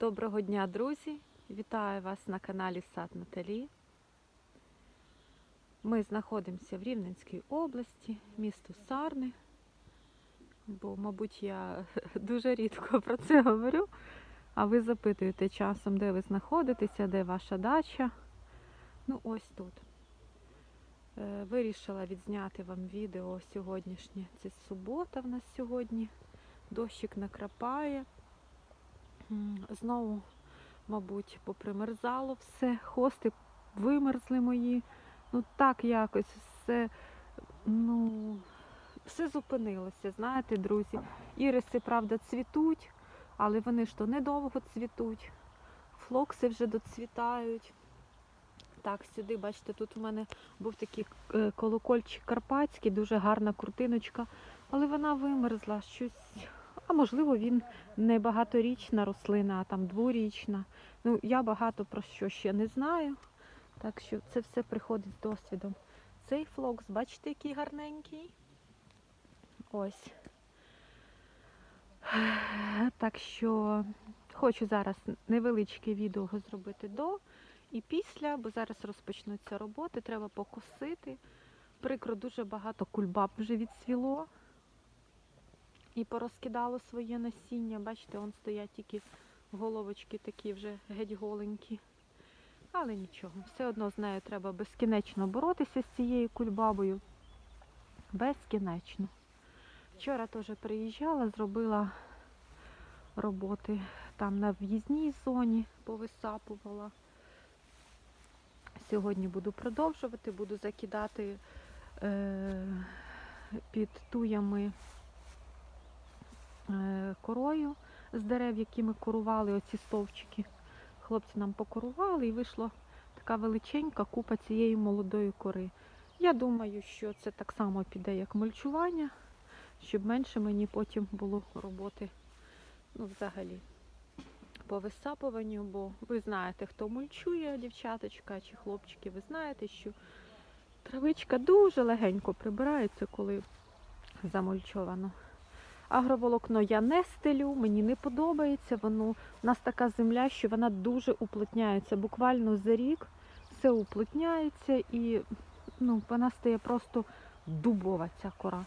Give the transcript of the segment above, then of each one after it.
Доброго дня, друзі! Вітаю вас на каналі Сад Наталі. Ми знаходимося в Рівненській області, місто Сарни. Бо, мабуть, я дуже рідко про це говорю. А ви запитуєте часом, де ви знаходитеся, де ваша дача. Ну, ось тут. Е, Вирішила відзняти вам відео сьогоднішнє. Це субота в нас сьогодні. Дощик накрапає. Знову, мабуть, попримерзало все, хости вимерзли мої. Ну так якось все, ну, все зупинилося, знаєте, друзі. Іриси, правда, цвітуть, але вони ж то недовго цвітуть. Флокси вже доцвітають. Так, сюди, бачите, тут у мене був такий е, колокольчик карпатський, дуже гарна куртиночка, але вона вимерзла щось. А можливо, він не багаторічна рослина, а там дворічна. Ну, я багато про що ще не знаю. Так що це все приходить з досвідом. Цей флокс, бачите, який гарненький. Ось. Так що хочу зараз невеличке відео зробити до і після, бо зараз розпочнуться роботи, треба покосити. Прикро дуже багато кульбаб вже відсвіло і порозкидало своє насіння. Бачите, он стоять тільки головочки такі вже геть голенькі. Але нічого, все одно з нею треба безкінечно боротися з цією кульбабою. Безкінечно. Вчора теж приїжджала, зробила роботи там на в'їзній зоні, повисапувала. Сьогодні буду продовжувати, буду закидати е, під туями корою з дерев, які ми корували, оці стовчики. Хлопці нам покорували і вийшла така величенька купа цієї молодої кори. Я думаю, що це так само піде, як мульчування, щоб менше мені потім було роботи ну, взагалі по висапуванню, бо ви знаєте, хто мульчує, дівчаточка чи хлопчики, ви знаєте, що травичка дуже легенько прибирається, коли замульчовано. Агроволокно я не стелю, мені не подобається. Воно у нас така земля, що вона дуже уплотняється. Буквально за рік все уплотняється і ну, вона стає просто дубова ця кора.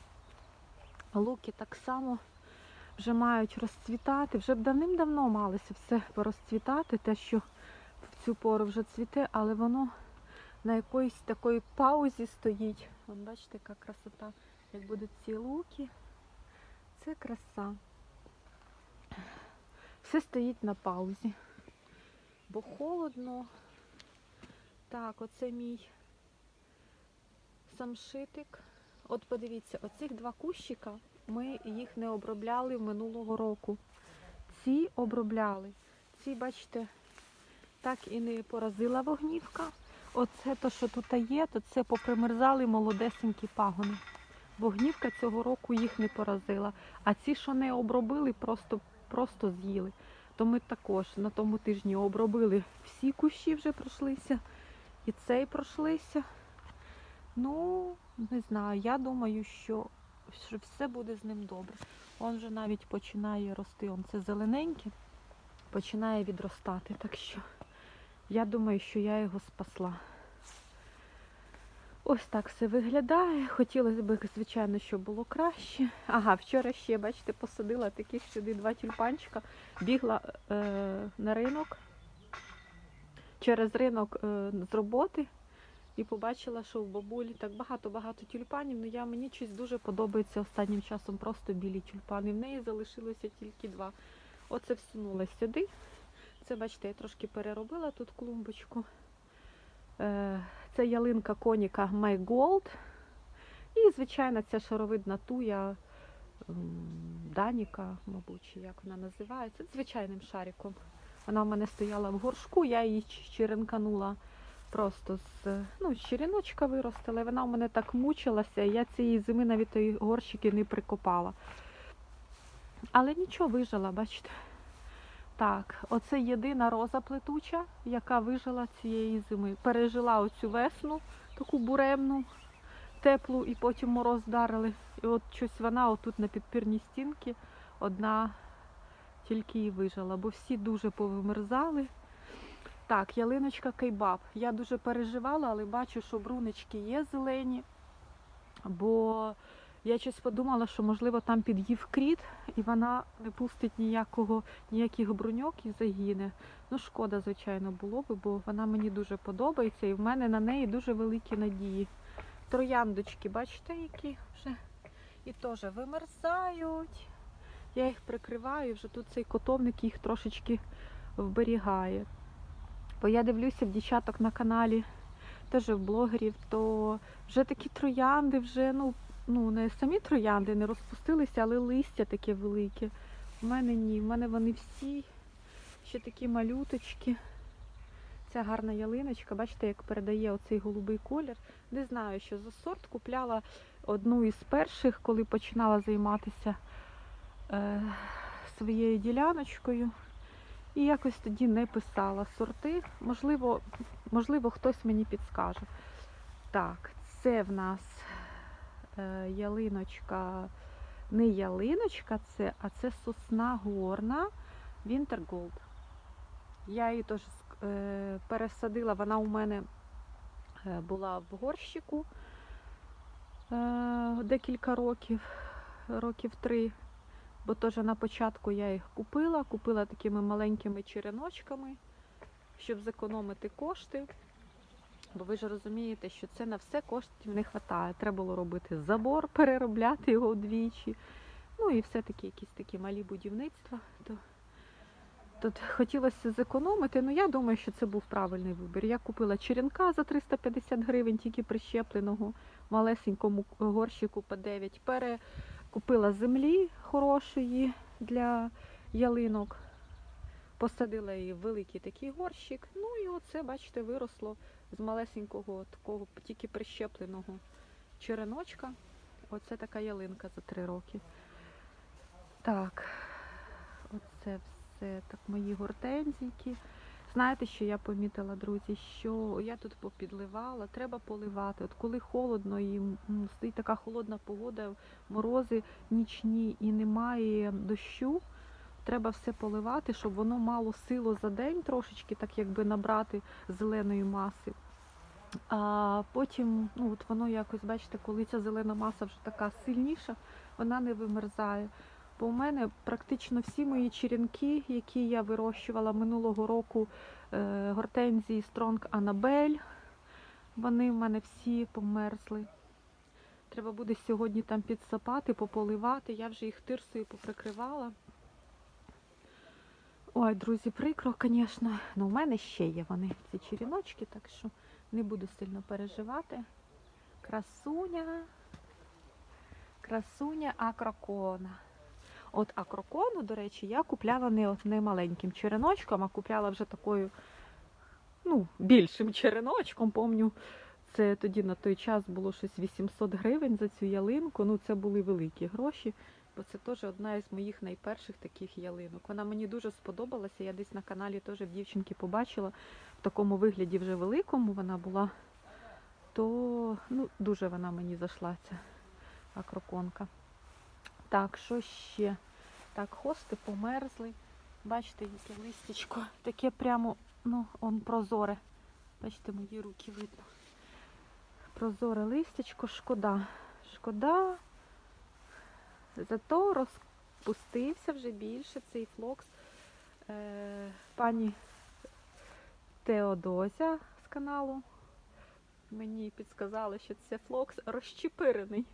Луки так само вже мають розцвітати. Вже б давним-давно малося все порозцвітати, те, що в цю пору вже цвіте, але воно на якоїсь такої паузі стоїть. Вон бачите, яка красота, як будуть ці луки. Це краса. Все стоїть на паузі. Бо холодно. Так, оце мій самшитик. От подивіться, оцих два кущика ми їх не обробляли минулого року. Ці обробляли. Ці, бачите, так і не поразила вогнівка. Оце то, що тут є, то це попримерзали молодесенькі пагони. Вогнівка цього року їх не поразила. А ці, що не обробили, просто, просто з'їли. То ми також на тому тижні обробили всі кущі вже пройшлися. І цей пройшлися. Ну, не знаю, я думаю, що, що все буде з ним добре. Он вже навіть починає рости. Он це зелененьке, починає відростати. Так що я думаю, що я його спасла. Ось так все виглядає. Хотілося б, звичайно, щоб було краще. Ага, вчора ще, бачите, посадила таких сюди два тюльпанчика, бігла е, на ринок через ринок е, з роботи і побачила, що в бабулі так багато-багато тюльпанів. Ну я мені щось дуже подобається останнім часом просто білі тюльпани. В неї залишилося тільки два. Оце всунула сюди. Це, бачите, я трошки переробила тут клумбочку. Е, Це ялинка коніка May Gold. І, звичайно, ця шаровидна туя Даніка, мабуть, чи як вона називається, звичайним шариком. Вона в мене стояла в горшку, я її черенканула просто з ну, з виростила. І вона у мене так мучилася, я цієї зими навіть горщики не прикопала. Але нічого вижила, бачите. Так, оце єдина роза плетуча, яка вижила цієї зими. Пережила оцю весну, таку буремну, теплу, і потім мороз вдарили. І от щось вона отут на підпірній стінці одна тільки і вижила, бо всі дуже повимерзали. Так, ялиночка кейбаб. Я дуже переживала, але бачу, що брунички є зелені. Бо я щось подумала, що можливо там під'їв кріт, і вона не пустить ніякого, ніяких бруньок і загине. Ну, шкода, звичайно, було би, бо вона мені дуже подобається, і в мене на неї дуже великі надії. Трояндочки, бачите, які вже і теж вимерзають. Я їх прикриваю, вже тут цей котовник їх трошечки вберігає. Бо я дивлюся в дівчаток на каналі, теж в блогерів, то вже такі троянди, вже ну, ну не самі троянди не розпустилися, але листя таке велике. У мене ні, в мене вони всі ще такі малюточки. Ця гарна ялиночка, бачите, як передає оцей голубий колір. Не знаю, що за сорт. Купляла одну із перших, коли починала займатися е, своєю діляночкою. І якось тоді не писала сорти. Можливо, можливо, хтось мені підскаже. Так, це в нас ялиночка, не ялиночка, це, а це сосна горна Winter Gold. Я її теж е, пересадила, вона у мене е, була в горщику е, декілька років, років три. Бо теж на початку я їх купила, купила такими маленькими череночками, щоб зекономити кошти. Бо ви ж розумієте, що це на все коштів не вистачає. Треба було робити забор, переробляти його вдвічі. Ну і все-таки якісь такі малі будівництва. То Тут хотілося зекономити, але я думаю, що це був правильний вибір. Я купила черенка за 350 гривень, тільки прищепленого малесенькому горщику по 9. Перекупила землі хорошої для ялинок. Посадила її в великий такий горщик. Ну і оце, бачите, виросло з малесенького такого тільки прищепленого череночка. Оце така ялинка за 3 роки. Так, оце все так мої гортензійки. Знаєте, що я помітила, друзі, що я тут попідливала, треба поливати. От коли холодно і стоїть така холодна погода, морози нічні і немає дощу, треба все поливати, щоб воно мало силу за день трошечки, так якби набрати зеленої маси. А потім, ну от воно якось, бачите, коли ця зелена маса вже така сильніша, вона не вимерзає. Бо у мене практично всі мої черенки, які я вирощувала минулого року, е, гортензії Стронг Анабель, вони в мене всі померзли. Треба буде сьогодні там підсапати, пополивати. Я вже їх тирсою поприкривала. Ой, друзі, прикро, звісно. Ну, у мене ще є вони, ці черіночки, так що не буду сильно переживати. Красуня, красуня акрокона. От акрокону, до речі, я купляла не, не маленьким череночком, а купляла вже такою ну, більшим череночком. Помню, це тоді на той час було щось 800 гривень за цю ялинку. Ну, це були великі гроші, бо це теж одна із моїх найперших таких ялинок. Вона мені дуже сподобалася. Я десь на каналі теж в дівчинки побачила в такому вигляді вже великому вона була, то ну, дуже вона мені зайшла, ця акроконка. Так, що ще? Так, хости померзли. Бачите, яке листячко. Таке прямо, ну, он прозоре. Бачите, мої руки видно. Прозоре листячко, шкода. Шкода. Зато розпустився вже більше цей флокс. Е, пані Теодозя з каналу. Мені підсказали, що це флокс розчепирений.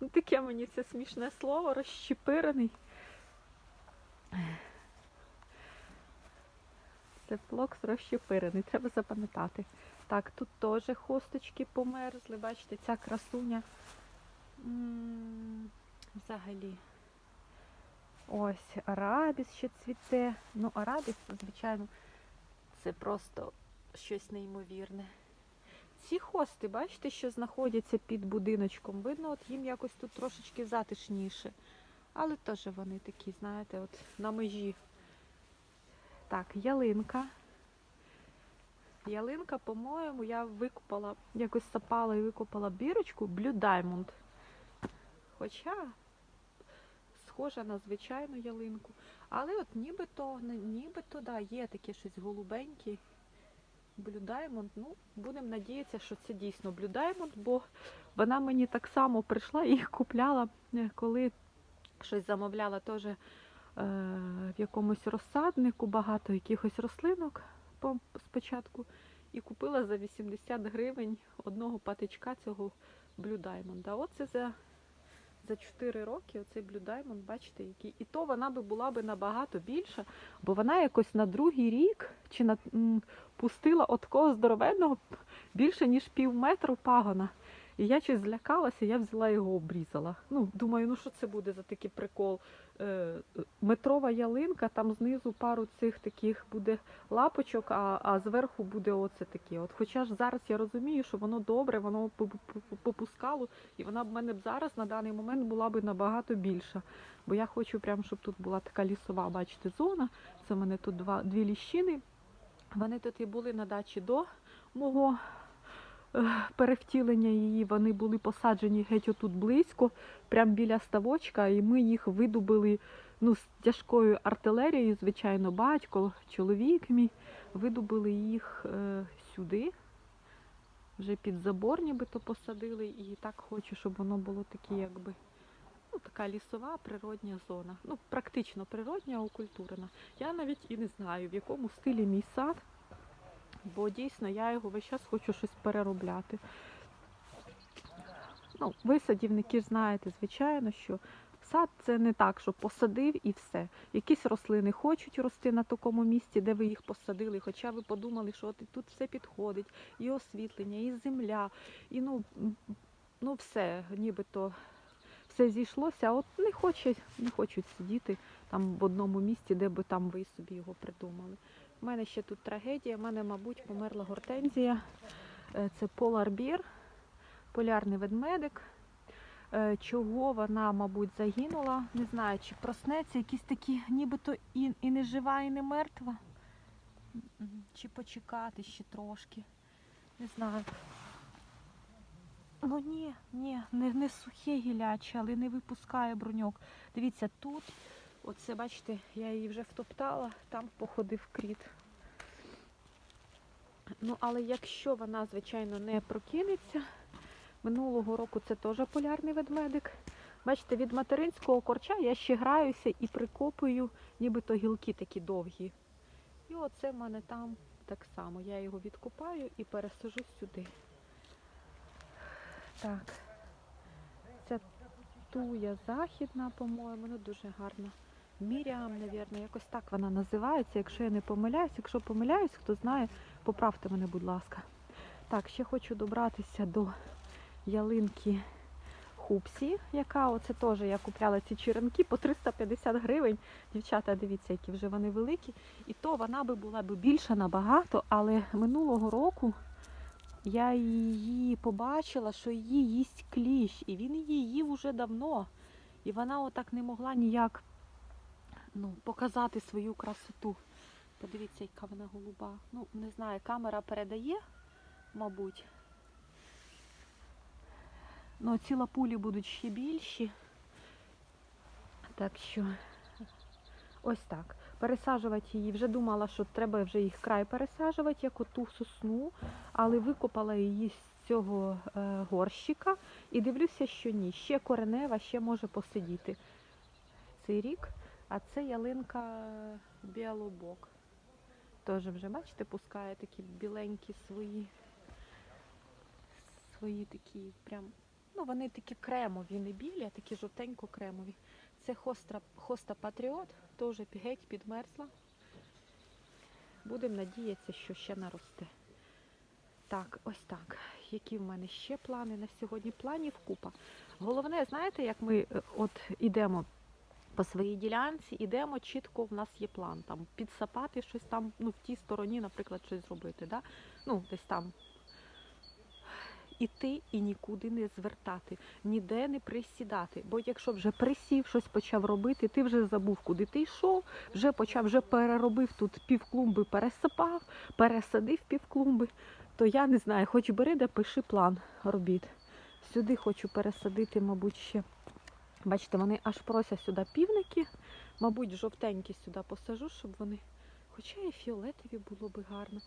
Ну, таке мені це смішне слово, розщепирений. Це флокс розщепирений, треба запам'ятати. Так, тут теж хосточки померзли, бачите, ця красуня. Взагалі. Ось арабіс ще цвіте. Ну, арабіс, звичайно, це просто щось неймовірне. Ці хости, бачите, що знаходяться під будиночком. Видно, от їм якось тут трошечки затишніше. Але теж вони такі, знаєте, от на межі. Так, ялинка. Ялинка, по-моєму, я викопала, якось сапала і викопала бірочку Blue Diamond. Хоча схожа на звичайну ялинку. Але от нібито, нібито, да, є таке щось голубеньке. Diamond. Ну, будемо надіятися, що це дійсно Diamond, бо вона мені так само прийшла і купляла, е, коли щось замовляла теж е, в якомусь розсаднику, багато якихось рослинок спочатку. І купила за 80 гривень одного патичка цього Blue Diamond. А Оце за, за 4 роки оцей Blue Diamond, бачите, який. І то вона би була би набагато більша, бо вона якось на другий рік чи на, м, пустила от такого здоровенного більше, ніж пів метру пагона. І я щось злякалася, я взяла його обрізала. Ну, думаю, ну що це буде за такий прикол? Е, метрова ялинка, там знизу пару цих таких буде лапочок, а, а зверху буде оце таке. От хоча ж зараз я розумію, що воно добре, воно пу- пу- пу- попускало, і вона б мене б зараз на даний момент була б набагато більша. Бо я хочу прям, щоб тут була така лісова, бачите, зона. Це в мене тут два, дві ліщини. Вони тут і були на дачі до мого перевтілення її. Вони були посаджені геть отут близько, прямо біля ставочка, і ми їх видубили ну, з тяжкою артилерією, звичайно, батько, чоловік мій, видубили їх е, сюди. Вже під забор нібито посадили, і так хочу, щоб воно було таке, якби ну, така лісова природня зона. Ну, практично природня, окультурена. Я навіть і не знаю, в якому стилі мій сад, бо дійсно я його весь час хочу щось переробляти. Ну, ви садівники знаєте, звичайно, що сад це не так, що посадив і все. Якісь рослини хочуть рости на такому місці, де ви їх посадили, хоча ви подумали, що от тут все підходить, і освітлення, і земля, і ну, ну все, нібито все зійшлося, а от не хочуть, не хочуть сидіти там в одному місці, де би там ви собі його придумали. У мене ще тут трагедія, в мене, мабуть, померла гортензія. Е, Це Bear, полярний ведмедик. Е, Чого вона, мабуть, загинула? Не знаю, чи проснеться якісь такі, нібито і, і не жива, і не мертва. Чи почекати ще трошки. Не знаю. Ну ні, ні, не, не сухе гіляче, але не випускає бруньок. Дивіться, тут, оце, бачите, я її вже втоптала, там походив кріт. Ну, але якщо вона, звичайно, не прокинеться, минулого року це теж полярний ведмедик. Бачите, від материнського корча я ще граюся і прикопую, нібито гілки такі довгі. І оце в мене там так само. Я його відкопаю і пересажу сюди. Так. Це туя західна, по-моєму, ну дуже гарна. Міріам, мабуть, якось так вона називається. Якщо я не помиляюсь, якщо помиляюсь, хто знає, поправте мене, будь ласка. Так, ще хочу добратися до ялинки Хупсі, яка оце теж я купляла ці черенки по 350 гривень. Дівчата, дивіться, які вже вони великі. І то вона би була б більша набагато, але минулого року я її побачила, що її їсть кліщ, і він її їв уже давно. І вона отак не могла ніяк ну, показати свою красоту. Подивіться, яка вона голуба. Ну, не знаю, камера передає, мабуть. Ну, ці лапулі будуть ще більші. Так що ось так. Пересаджувати її. Вже думала, що треба вже їх край пересаджувати, як оту сосну, але викопала її з цього е, горщика і дивлюся, що ні. Ще коренева, ще може посидіти цей рік. А це ялинка біалобок. Теж вже, бачите, пускає такі біленькі свої, свої такі прям, ну вони такі кремові, не білі, а такі жовтенько-кремові. Це хоста, хоста Патріот, теж геть підмерзла. Будемо надіятися, що ще наросте. Так, ось так. Які в мене ще плани на сьогодні? Планів купа. Головне, знаєте, як ми е, от ідемо по своїй ділянці, ідемо чітко, в нас є план. Там підсапати щось там, ну, в тій стороні, наприклад, щось зробити. Да? Ну, десь там. Іти і нікуди не звертати, ніде не присідати. Бо якщо вже присів, щось почав робити, ти вже забув, куди ти йшов, вже почав, вже переробив тут півклумби, пересипав, пересадив півклумби, то я не знаю, хоч бери, де пиши план робіт. Сюди хочу пересадити, мабуть, ще. Бачите, вони аж просять сюди півники Мабуть, жовтенькі сюди посажу, щоб вони. Хоча і фіолетові було би гарно.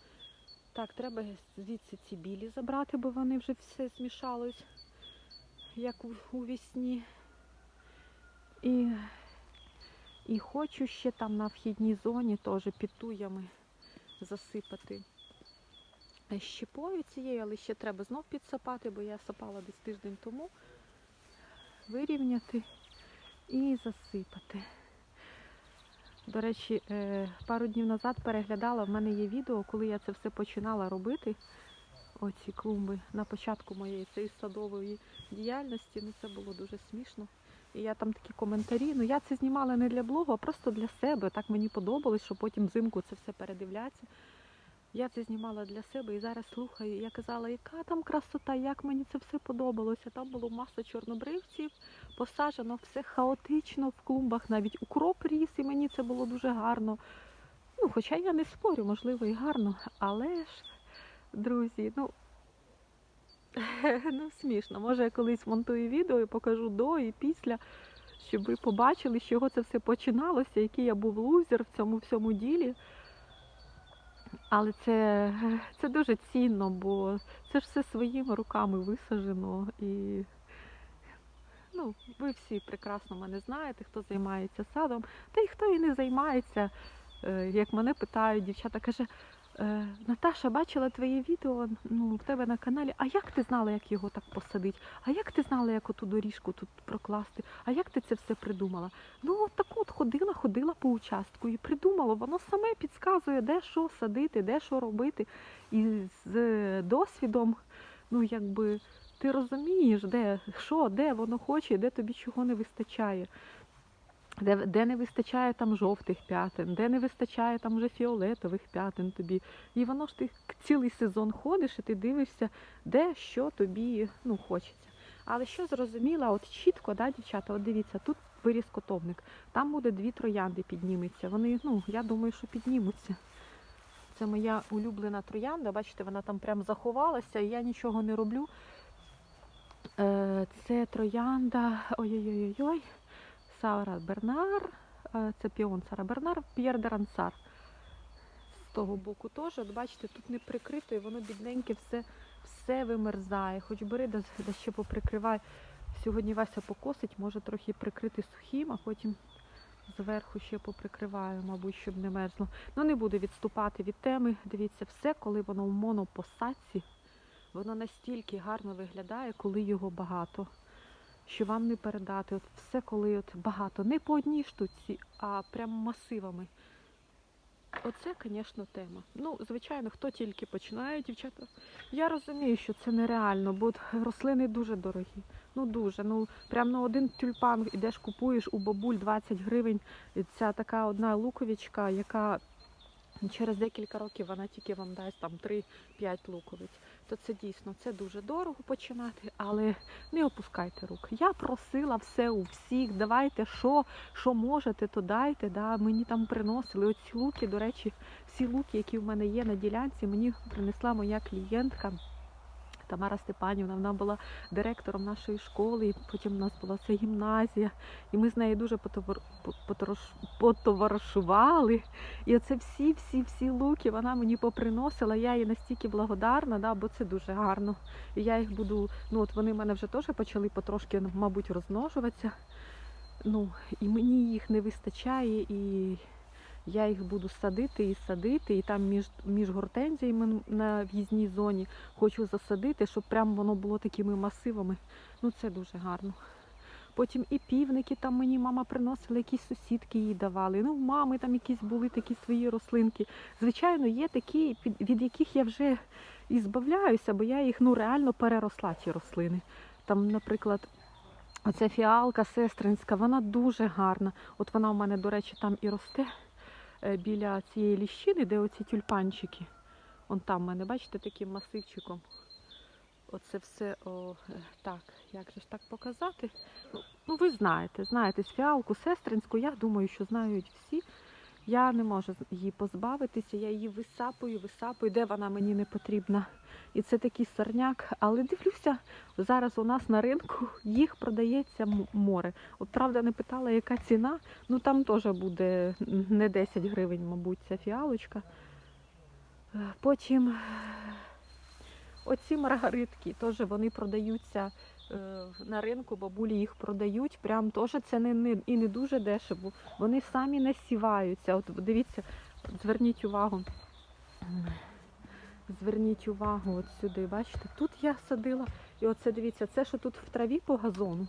Так, треба звідси ці білі забрати, бо вони вже все змішалось, як у, вісні. І, і хочу ще там на вхідній зоні теж під туями засипати щепою цією, але ще треба знов підсапати, бо я сапала десь тиждень тому. Вирівняти і засипати. До речі, е, пару днів назад переглядала, в мене є відео, коли я це все починала робити. Оці клумби на початку моєї цієї садової діяльності. Ну це було дуже смішно. І я там такі коментарі. Ну я це знімала не для блогу, а просто для себе. Так мені подобалось, що потім взимку це все передивляться. Я це знімала для себе і зараз слухаю. Я казала, яка там красота, як мені це все подобалося. Там було маса чорнобривців, посаджено все хаотично в клумбах, навіть укроп ріс, і мені це було дуже гарно. Ну, хоча я не спорю, можливо, і гарно, але ж, друзі, ну, ну смішно. Може, я колись монтую відео і покажу до і після, щоб ви побачили, з чого це все починалося, який я був лузер в цьому всьому ділі. Але це, це дуже цінно, бо це ж все своїми руками висаджено. І ну, ви всі прекрасно мене знаєте, хто займається садом, та й хто і не займається. Е, Як мене питають, дівчата каже, «Е, Наташа, бачила твоє відео ну, в тебе на каналі. А як ти знала, як його так посадити? А як ти знала, як оту доріжку тут прокласти? А як ти це все придумала? Ну, от так от ходила, ходила по участку і придумала, воно саме підказує, де що садити, де що робити. І з досвідом, ну якби ти розумієш, де що, де воно хоче, де тобі чого не вистачає. Де, де не вистачає там жовтих п'ятин, де не вистачає там вже фіолетових п'ятин тобі. І воно ж ти цілий сезон ходиш і ти дивишся, де що тобі ну, хочеться. Але що зрозуміла, от чітко, да, дівчата, от дивіться, тут виріс котовник, там буде дві троянди підніметься. Вони, ну, я думаю, що піднімуться. Це моя улюблена троянда, бачите, вона там прям заховалася, і я нічого не роблю. Е, Це троянда. Ой-ой-ой-ой. Сара Бернар, е, це піон Сара Бернар, П'єр де Рансар. З того боку теж, от бачите, тут не прикрито і воно бідненьке все, все вимерзає. Хоч бери, да, да ще поприкривай. Сьогодні Вася покосить, може трохи прикрити сухим, а потім зверху ще поприкриваю, мабуть, щоб не мерзло. Ну не буду відступати від теми. Дивіться, все, коли воно в монопосадці, воно настільки гарно виглядає, коли його багато що вам не передати. От все, коли от багато, не по одній штуці, а прям масивами. Оце, звісно, тема. Ну, звичайно, хто тільки починає, дівчата. Я розумію, що це нереально, бо рослини дуже дорогі. Ну дуже. Ну прям на один тюльпан ідеш, купуєш у бабуль 20 гривень. Ця така одна луковичка, яка через декілька років вона тільки вам дасть там 3-5 луковиць. То це дійсно це дуже дорого починати, але не опускайте рук. Я просила все у всіх. Давайте що, що можете, то дайте. Да. Мені там приносили оці луки. До речі, всі луки, які в мене є на ділянці, мені принесла моя клієнтка. Тамара Степанівна, вона була директором нашої школи, і потім у нас була ця гімназія, і ми з нею дуже потоваришували. І оце всі, всі, всі луки вона мені поприносила. Я їй настільки благодарна, да, бо це дуже гарно. І я їх буду, ну от вони в мене вже теж почали потрошки, мабуть, розмножуватися. Ну, і мені їх не вистачає, і я їх буду садити і садити, і там між, між гортензіями на в'їзній зоні хочу засадити, щоб прям воно було такими масивами. Ну це дуже гарно. Потім і півники там мені мама приносила, якісь сусідки їй давали. Ну, в мами там якісь були такі свої рослинки. Звичайно, є такі, від яких я вже і збавляюся, бо я їх ну реально переросла, ці рослини. Там, наприклад, оця фіалка сестринська, вона дуже гарна. От вона у мене, до речі, там і росте біля цієї ліщини, де оці тюльпанчики. Он там мене, бачите, таким масивчиком. Оце все о, е, так, як же ж так показати? Ну, ну ви знаєте, знаєте, з фіалку сестринську, я думаю, що знають всі. Я не можу її позбавитися, я її висапую, висапую, де вона мені не потрібна. І це такий сорняк. Але дивлюся, зараз у нас на ринку їх продається море. От правда не питала, яка ціна. Ну там теж буде не 10 гривень, мабуть, ця фіалочка. Е, Потім е, оці маргаритки, теж вони продаються е, на ринку, бабулі їх продають. Прям теж це не, не і не дуже дешево. Вони самі насіваються. От дивіться, зверніть увагу. Зверніть увагу от сюди, бачите, тут я садила, і оце дивіться, це що тут в траві по газону.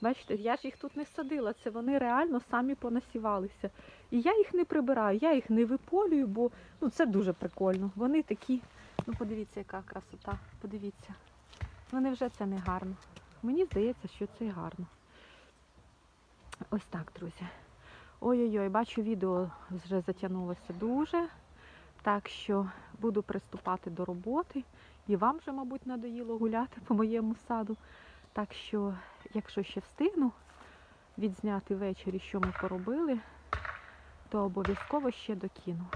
Бачите, я ж їх тут не садила, це вони реально самі понасівалися. І я їх не прибираю, я їх не виполюю, бо ну, це дуже прикольно. Вони такі, ну подивіться, яка красота, подивіться. Ну невже це не гарно? Мені здається, що це гарно. Ось так, друзі. Ой-ой-ой, бачу, відео вже затягнулося дуже. Так що буду приступати до роботи. І вам вже, мабуть, надоїло гуляти по моєму саду. Так що, якщо ще встигну відзняти ввечері, що ми поробили, то обов'язково ще докину.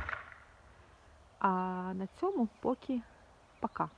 А на цьому поки пока.